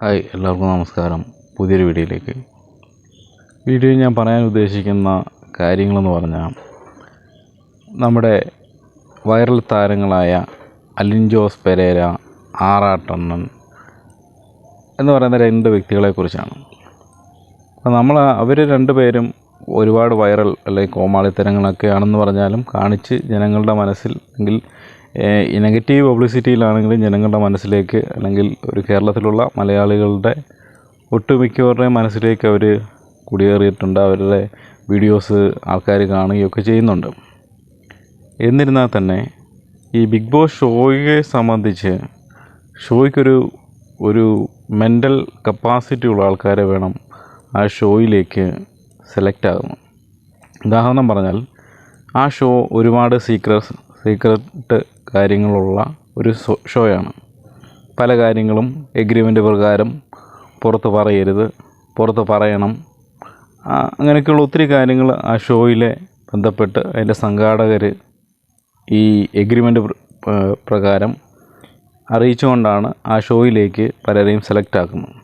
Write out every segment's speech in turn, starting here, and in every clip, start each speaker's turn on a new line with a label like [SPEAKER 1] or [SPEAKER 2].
[SPEAKER 1] Hi എല്ലാവർക്കും നമസ്കാരം. പുതിയൊരു വീഡിയോയിലേക്ക്. വീഡിയോയിൽ ഞാൻ പറയാൻ ഉദ്ദേശിക്കുന്ന കാര്യങ്ങളെന്ന് പറഞ്ഞാൽ നമ്മുടെ വൈറൽ താരങ്ങളായ അലിൻ ജോസ് പെരേര ആറാട്ടണ്ണൻ എന്ന് പറയുന്ന രണ്ട് വ്യക്തികളെക്കുറിച്ചാണ് അപ്പോൾ നമ്മൾ അവർ രണ്ടുപേരും ഒരുപാട് വൈറൽ അല്ലെങ്കിൽ കോമാളിത്തരങ്ങളൊക്കെയാണെന്ന് പറഞ്ഞാലും കാണിച്ച് ജനങ്ങളുടെ മനസ്സിൽ അല്ലെങ്കിൽ നെഗറ്റീവ് പബ്ലിസിറ്റിയിലാണെങ്കിലും ജനങ്ങളുടെ മനസ്സിലേക്ക് അല്ലെങ്കിൽ ഒരു കേരളത്തിലുള്ള മലയാളികളുടെ ഒട്ടുമിക്കവരുടെയും മനസ്സിലേക്ക് അവർ കുടിയേറിയിട്ടുണ്ട്. അവരുടെ വീഡിയോസ് ആൾക്കാർ കാണുകയൊക്കെ ചെയ്യുന്നുണ്ട്. എന്നിരുന്നാൽ തന്നെ ഈ ബിഗ് ബോസ് ഷോയെ സംബന്ധിച്ച് ഷോയ്ക്കൊരു ഒരു മെന്റൽ കപ്പാസിറ്റി ഉള്ള ആൾക്കാരെ വേണം ആ ഷോയിലേക്ക് സെലക്ട് ആകുന്നു ഉദാഹരണം പറഞ്ഞാൽ ആ ഷോ ഒരുപാട് സീക്രസ് സീക്രട്ട് കാര്യങ്ങളുള്ള ഒരു ഷോയാണ് പല കാര്യങ്ങളും എഗ്രിമെന്റ് പ്രകാരം പുറത്ത് പറയരുത് പുറത്ത് പറയണം. അങ്ങനെയൊക്കെയുള്ള ഒത്തിരി കാര്യങ്ങൾ ആ ഷോയിലെ ബന്ധപ്പെട്ട് അതിന്റെ സംഘാടകർ ഈ എഗ്രിമെന്റ് പ്രകാരം അറിയിച്ചുകൊണ്ടാണ് ആ ഷോയിലേക്ക് പലരെയും സെലക്ട് ആക്കുന്നത്.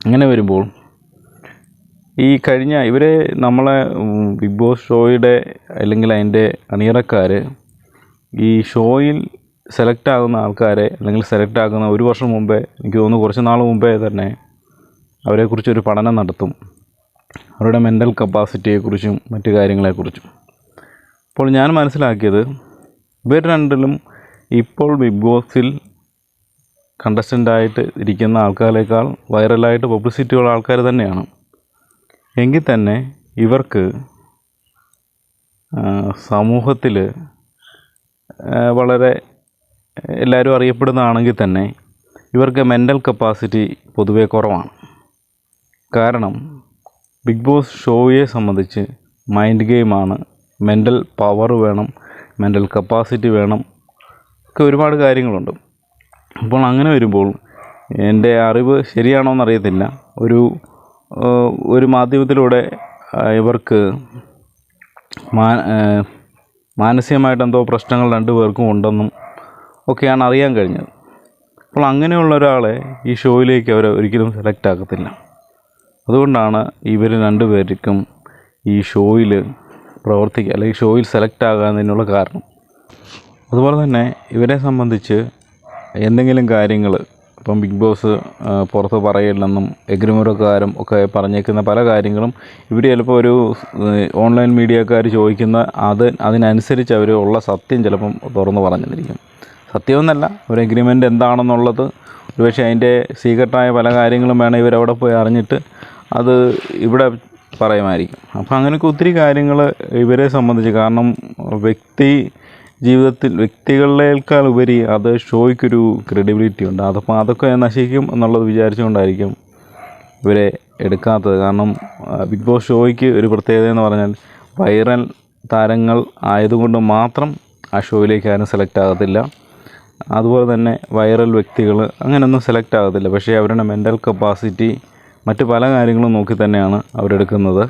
[SPEAKER 1] അങ്ങനെ വരുമ്പോൾ ഈ കഴിഞ്ഞ ഇവരെ നമ്മളെ ബിഗ് ബോസ് ഷോയുടെ അല്ലെങ്കിൽ അതിന്റെ അണിയറക്കാർ ഈ ഷോയിൽ സെലക്ട് ആകുന്ന ആൾക്കാരെ അല്ലെങ്കിൽ സെലക്ട് ആകുന്ന ഒരു വർഷം മുമ്പേ എനിക്ക് തോന്നുന്നു കുറച്ച് നാൾ മുമ്പേ തന്നെ അവരെക്കുറിച്ചൊരു പഠനം നടത്തും. അവരുടെ മെന്റൽ കപ്പാസിറ്റിയെക്കുറിച്ചും മറ്റു കാര്യങ്ങളെക്കുറിച്ചും. അപ്പോൾ ഞാൻ മനസ്സിലാക്കിയത് ഇവർ രണ്ടിലും ഇപ്പോൾ ബിഗ് ബോസിൽ കണ്ടസ്റ്റന്റായിട്ട് ഇരിക്കുന്ന ആൾക്കാരേക്കാൾ വൈറലായിട്ട് പബ്ലിസിറ്റി ഉള്ള ആൾക്കാർ തന്നെയാണ്. എങ്കിൽ തന്നെ ഇവർക്ക് സമൂഹത്തിൽ വളരെ എല്ലാവരും അറിയപ്പെടുന്നതാണെങ്കിൽ തന്നെ ഇവർക്ക് മെന്റൽ കപ്പാസിറ്റി പൊതുവെ കുറവാണ്. കാരണം ബിഗ് ബോസ് ഷോയെ സംബന്ധിച്ച് മൈൻഡ് ഗെയിമാണ് മെന്റൽ പവർ വേണം മെന്റൽ കപ്പാസിറ്റി വേണം ഒക്കെ ഒരുപാട് കാര്യങ്ങളുണ്ട്. അപ്പോൾ അങ്ങനെ വരുമ്പോൾ എന്റെ അറിവ് ശരിയാണോ എന്നറിയത്തില്ല. ഒരു ഒരു മാധ്യമത്തിലൂടെ ഇവർക്ക് മാ മാനസികമായിട്ട് എന്തോ പ്രശ്നങ്ങൾ രണ്ടു പേർക്കും ഉണ്ടെന്നും ഒക്കെയാണ് അറിയാൻ കഴിഞ്ഞത്. അപ്പോൾ അങ്ങനെയുള്ള ഒരാളെ ഈ ഷോയിലേക്ക് അവർ ഒരിക്കലും സെലക്ട് ആക്കത്തില്ല. അതുകൊണ്ടാണ് ഇവർ രണ്ടുപേർക്കും ഈ ഷോയിൽ പ്രവർത്തിക്കുക അല്ലെങ്കിൽ ഷോയിൽ സെലക്ട് ആകാതിനുള്ള കാരണം. അതുപോലെ തന്നെ ഇവരെ സംബന്ധിച്ച് എന്തെങ്കിലും കാര്യങ്ങൾ ഇപ്പം ബിഗ് ബോസ് പുറത്ത് പറയില്ലെന്നും എഗ്രിമുറക്കാരും ഒക്കെ പറഞ്ഞേക്കുന്ന പല കാര്യങ്ങളും ഇവർ ചിലപ്പോൾ ഒരു ഓൺലൈൻ മീഡിയക്കാർ ചോദിക്കുന്ന അത് അതിനനുസരിച്ച് അവർ ഉള്ള സത്യം ചിലപ്പം തുറന്ന് പറഞ്ഞിരിക്കും. സത്യമെന്നല്ല ഒരു എഗ്രിമെന്റ് എന്താണെന്നുള്ളത് ഒരുപക്ഷെ അതിന്റെ സീക്രട്ടായ പല കാര്യങ്ങളും വേണം ഇവരവിടെ പോയി അറിഞ്ഞിട്ട് അത് ഇവിടെ പറയുമായിരിക്കും. അപ്പോൾ അങ്ങനെയൊക്കെ ഒത്തിരി കാര്യങ്ങൾ ഇവരെ സംബന്ധിച്ച് കാരണം വ്യക്തി ജീവിതത്തിൽ വ്യക്തികളേക്കാൾ ഉപരി അത് ഷോയ്ക്കൊരു ക്രെഡിബിലിറ്റി ഉണ്ട്. അതപ്പോൾ അതൊക്കെ നശിക്കും എന്നുള്ളത് വിചാരിച്ചുകൊണ്ടായിരിക്കും ഇവരെ എടുക്കാത്തത്. കാരണം ബിഗ് ബോസ് ഷോയ്ക്ക് ഒരു പ്രത്യേകത എന്ന് പറഞ്ഞാൽ വൈറൽ താരങ്ങൾ ആയതുകൊണ്ട് മാത്രം ആ ഷോയിലേക്ക് ആരും സെലക്ട് ആകത്തില്ല. അതുപോലെ തന്നെ വൈറൽ വ്യക്തികൾ അങ്ങനെയൊന്നും സെലക്ട് ആകത്തില്ല. പക്ഷേ അവരുടെ മെന്റൽ കപ്പാസിറ്റി മറ്റ് പല കാര്യങ്ങളും നോക്കി തന്നെയാണ് അവരെടുക്കുന്നത്.